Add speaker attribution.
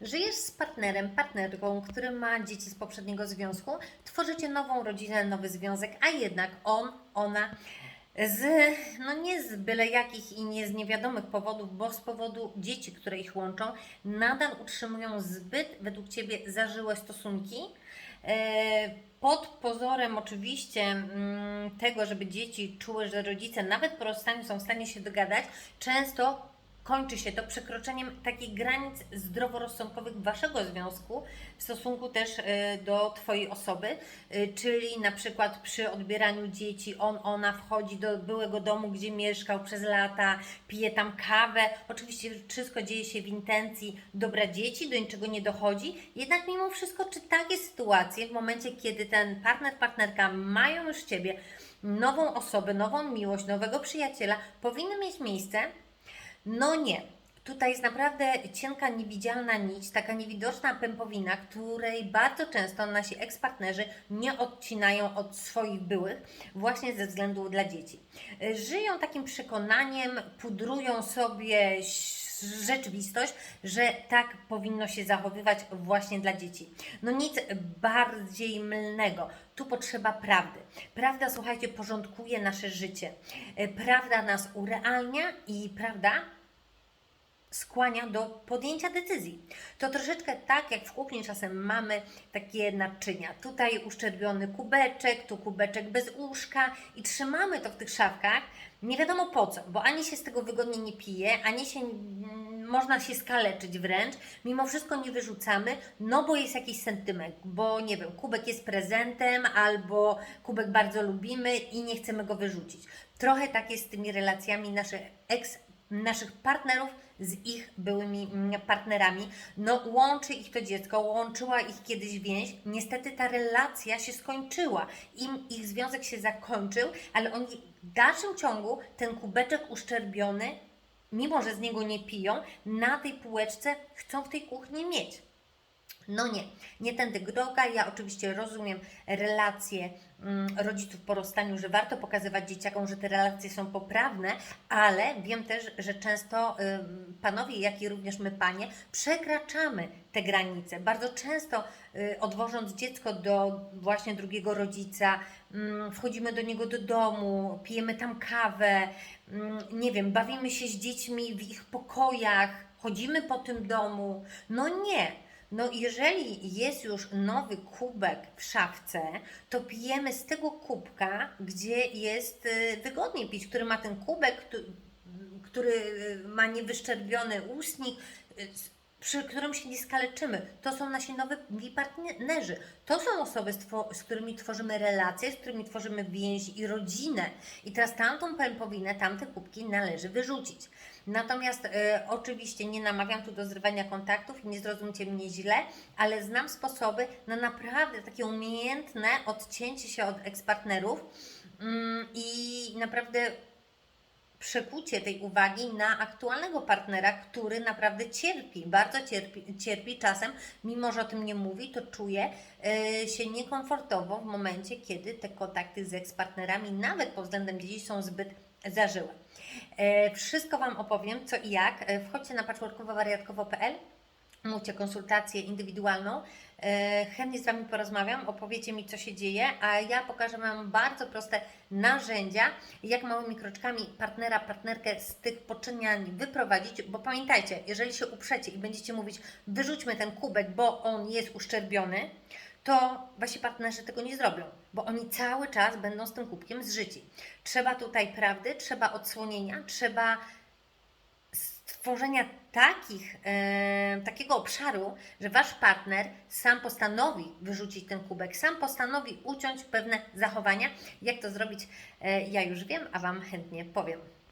Speaker 1: Żyjesz z partnerem, partnerką, który ma dzieci z poprzedniego związku, tworzycie nową rodzinę, nowy związek, a jednak on, ona z, no nie z byle jakich i nie z niewiadomych powodów, bo z powodu dzieci, które ich łączą, nadal utrzymują zbyt według Ciebie zażyłe stosunki. E, Pod pozorem oczywiście mm, tego, żeby dzieci czuły, że rodzice nawet po rozstaniu są w stanie się dogadać, często kończy się to przekroczeniem takich granic zdroworozsądkowych Waszego związku w stosunku też e, do Twojej osoby, e, czyli na przykład przy odbieraniu dzieci on, ona wchodzi do byłego domu, gdzie mieszkał przez lata, pije tam kawę. Oczywiście wszystko dzieje się w intencji dobra dzieci, do niczego nie dochodzi. Jednak mimo wszystko, czy takie sytuacje w momencie, kiedy ten partner, partnerka mają już Ciebie, nową osobę, nową miłość, nowego przyjaciela, powinny mieć miejsce? No nie. Tutaj jest naprawdę cienka, niewidzialna nić, taka niewidoczna pępowina, której bardzo często nasi ekspartnerzy nie odcinają od swoich byłych, właśnie ze względu dla dzieci. Żyją takim przekonaniem, pudrują sobie rzeczywistość, że tak powinno się zachowywać właśnie dla dzieci. No nic bardziej mylnego. Tu potrzeba prawdy. Prawda, słuchajcie, porządkuje nasze życie. Y, Prawda nas urealnia i prawda skłania do podjęcia decyzji. To troszeczkę tak, jak w kuchni czasem mamy takie naczynia. Tutaj uszczerbiony kubeczek, tu kubeczek bez łóżka i trzymamy to w tych szafkach. Nie wiadomo po co, bo ani się z tego wygodnie nie pije, ani się można się skaleczyć wręcz. Mimo wszystko nie wyrzucamy, no bo jest jakiś sentyment, bo nie wiem, kubek jest prezentem albo kubek bardzo lubimy i nie chcemy go wyrzucić. Trochę tak jest z tymi relacjami naszych ex, naszych partnerów z ich byłymi mm, partnerami. No, łączy ich to dziecko, łączyła ich kiedyś więź. Niestety ta relacja się skończyła. Im ich związek się zakończył, ale oni w dalszym ciągu ten kubeczek uszczerbiony, mimo że z niego nie piją, na tej półeczce chcą w tej kuchni mieć. No nie, nie tędy droga. Ja oczywiście rozumiem relacje mm, rodziców po rozstaniu, że warto pokazywać dzieciakom, że te relacje są poprawne, ale wiem też, że często panowie, jak i również my panie, przekraczamy te granice. Bardzo często y, odwożąc dziecko do właśnie drugiego rodzica, mm, wchodzimy do niego do domu, pijemy tam kawę, mm, nie wiem, bawimy się z dziećmi w ich pokojach, chodzimy po tym domu. No nie. No, jeżeli jest już nowy kubek w szafce, to pijemy z tego kubka, gdzie jest y, wygodniej pić, który ma ten kubek, któ- który y, ma niewyszczerbiony ustnik, y, przy którym się nie skaleczymy. To są nasi nowi partnerzy. To są osoby, z, którymi tworzymy relacje, z którymi tworzymy więź i rodzinę. I teraz tamtą pępowinę, tamte kubki należy wyrzucić. Natomiast e, oczywiście nie namawiam tu do zrywania kontaktów i nie zrozumcie mnie źle, ale znam sposoby na naprawdę takie umiejętne odcięcie się od ekspartnerów mm, i naprawdę przekucie tej uwagi na aktualnego partnera, który naprawdę cierpi, bardzo cierpi, cierpi czasem, mimo że o tym nie mówi, to czuje e, się niekomfortowo w momencie, kiedy te kontakty z ekspartnerami, nawet pod względem dzieci, są zbyt zażyłe. E, wszystko Wam opowiem, co i jak. E, wchodźcie na patchworkowowariatkowo.pl Mówcie konsultację indywidualną. E, Chętnie z Wami porozmawiam, opowiecie mi, co się dzieje, a ja pokażę Wam bardzo proste narzędzia, jak małymi kroczkami partnera, partnerkę z tych poczynań wyprowadzić, bo pamiętajcie, jeżeli się uprzecie i będziecie mówić, wyrzućmy ten kubek, bo on jest uszczerbiony, to Wasi partnerzy tego nie zrobią, bo oni cały czas będą z tym kubkiem zżyci. Trzeba tutaj prawdy, trzeba odsłonienia, trzeba stworzenia takich, e, takiego obszaru, że wasz partner sam postanowi wyrzucić ten kubek, sam postanowi uciąć pewne zachowania. Jak to zrobić, e, ja już wiem, a Wam chętnie powiem.